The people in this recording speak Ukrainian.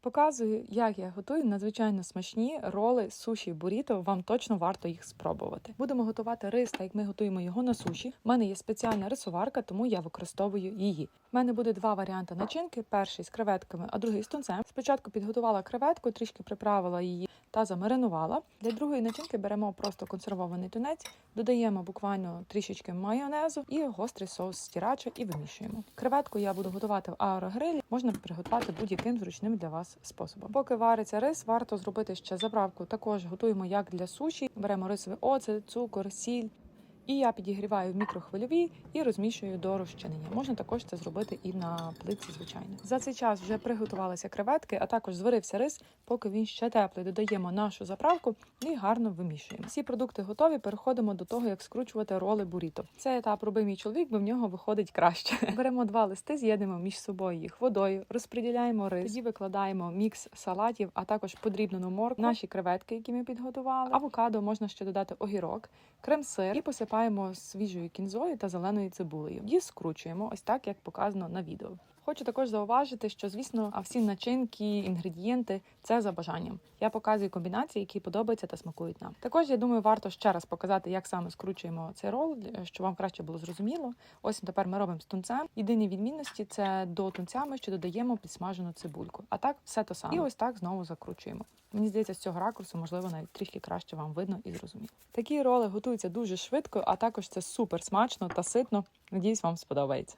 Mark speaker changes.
Speaker 1: Показую, як я готую надзвичайно смачні роли суші буріто. Вам точно варто їх спробувати. Будемо готувати рис, так як ми готуємо його на суші. У мене є спеціальна рисоварка, тому я використовую її. У мене буде два варіанти начинки: перший з креветками, а другий з тунцем. Спочатку підготувала креветку, трішки приправила її та замаринувала. Для другої начинки беремо просто консервований тунець, додаємо буквально трішечки майонезу і гострий соус стірача і вимішуємо. Креветку я буду готувати в аерогрилі. Можна приготувати будь-яким зручним для вас способом. Поки вариться рис, варто зробити ще заправку. Також готуємо як для суші. Беремо рисовий оцет, цукор, сіль. І я підігріваю в мікрохвильовій і розмішую до розчинення. Можна також це зробити і на плитці, звичайно. За цей час вже приготувалися креветки, а також зварився рис. Поки він ще теплий, додаємо нашу заправку і гарно вимішуємо. Всі продукти готові. Переходимо до того, як скручувати роли буріто. Цей етап робив мій чоловік, бо в нього виходить краще. Беремо два листи, з'єднуємо між собою їх водою, розподіляємо рис, тоді викладаємо мікс салатів, а також подрібнену моркву, наші креветки, які ми підготували. Авокадо можна ще додати огірок, крем-сир і посипаємо свіжою кінзою та зеленою цибулею. І скручуємо ось так, як показано на відео. Хочу також зауважити, що звісно, а всі начинки, інгредієнти це за бажанням. Я показую комбінації, які подобаються та смакують нам. Також я думаю, варто ще раз показати, як саме скручуємо цей рол, щоб вам краще було зрозуміло. Ось тепер ми робимо з тунцем. Єдині відмінності це до тунця ми ще додаємо підсмажену цибульку. А так все то саме. І ось так знову закручуємо. Мені здається, з цього ракурсу можливо навіть трішки краще вам видно і зрозуміло. Такі роли готуються дуже швидко, а також це супер смачно та ситно. Надіюсь, вам сподобається.